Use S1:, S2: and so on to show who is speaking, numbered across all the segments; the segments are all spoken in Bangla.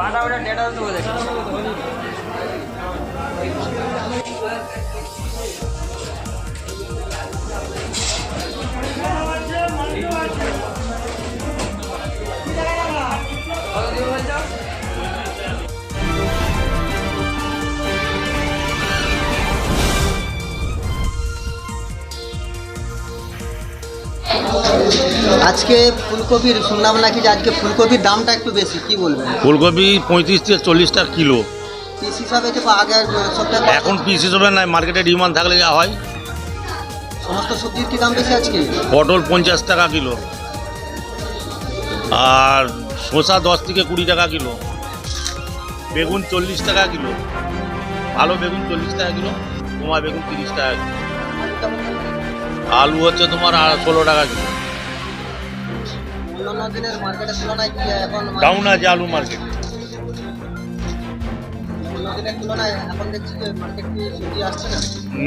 S1: ಬಾಡ ಅವರ ಡೇಟಾ ತಗೋಬೇಕು আজকে ফুলকপির শুনলাম নাকি যে আজকে ফুলকপির দামটা একটু বেশি কি বলবেন?
S2: ফুলকপি পঁয়ত্রিশ থেকে চল্লিশ টাকা কিলো।
S1: পিস হিসাবে তো আগের সপ্তাহে
S2: এখন পিস হিসাবে নাই মার্কেটে ডিমান্ড থাকলে যা হয়।
S1: সমস্ত সবজির কি দাম বেশি আজকে?
S2: পটল পঞ্চাশ টাকা কিলো। আর শসা দশ থেকে কুড়ি টাকা কিলো। বেগুন চল্লিশ টাকা কিলো। ভালো বেগুন চল্লিশ টাকা কিলো তোমার বেগুন তিরিশ টাকা কিলো। আলু হচ্ছে তোমার ষোলো টাকা কিলো। ডাউন আছে আলু মার্কেট
S1: না?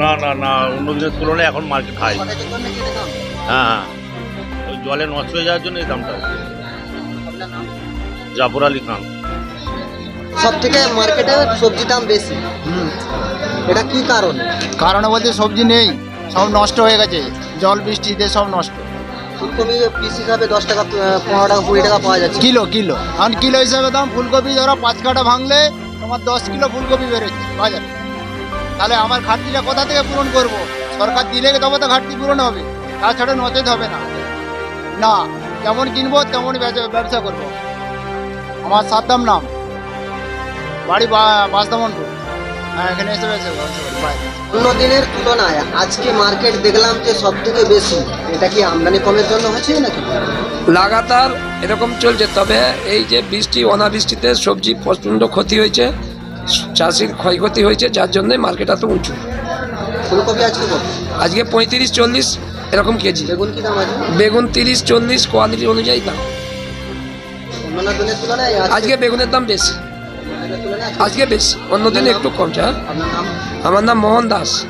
S2: না না না অন্য দিনের তুলনায় এখন মার্কেট হাই হ্যাঁ হ্যাঁ। ওই জলে নষ্ট হয়ে যাওয়ার জন্য এই দামটা
S1: আপনার নাম?
S2: জাফর আলী খান।
S1: সব থেকে মার্কেটে সবজির দাম বেশি। এটা কি কারণ?
S3: কারণে বলতে সবজি নেই। সব নষ্ট হয়ে গেছে। জল বৃষ্টিতে সব নষ্ট।
S1: ফুলকপি পিস হিসাবে দশ টাকা পনেরো টাকা কুড়ি টাকা পাওয়া যাচ্ছে।
S3: Kilo kilo. এখন কিলো হিসাবে দাম ফুলকপি ধরো পাঁচ কাটা ভাঙলে তোমার দশ কিলো ফুলকপি বেরোচ্ছে বাজারে তাহলে আমার ঘাটতিটা কোথা থেকে পূরণ করব? সরকার দিলে তবে তো ঘাটতি পূরণ হবে তাছাড়া নচেত হবে না। না যেমন কিনবো তেমনই বেচা- ব্যবসা করব। আমার সাদ্দাম নাম। বাড়ি বাসদামনপুর।
S1: অন্য দিনের তুলনায় আজকে মার্কেট দেখলাম যে সব থেকে বেশি। এটা কি আমদানি কমের জন্য হচ্ছে নাকি?
S4: লাগাতার এরকম চলছে তবে এই যে বৃষ্টি অনাবৃষ্টিতে সবজি প্রচণ্ড ক্ষতি হয়েছে চাষির ক্ষয়ক্ষতি হয়েছে যার জন্য মার্কেট এত উঁচু।
S1: ফুলকপি আজকে
S4: আজকে পঁয়ত্রিশ চল্লিশ এরকম কেজি।
S1: বেগুন কি দাম আছে?
S4: বেগুন তিরিশ চল্লিশ কোয়ালিটি অনুযায়ী দাম।
S1: অন্যান্য দিনের তুলনায়
S4: আজকে বেগুনের দাম বেশি।
S1: আজকে-
S4: বেশি অন্যদিন একটু কম হ্যাঁ? আমার নাম মোহন দাস।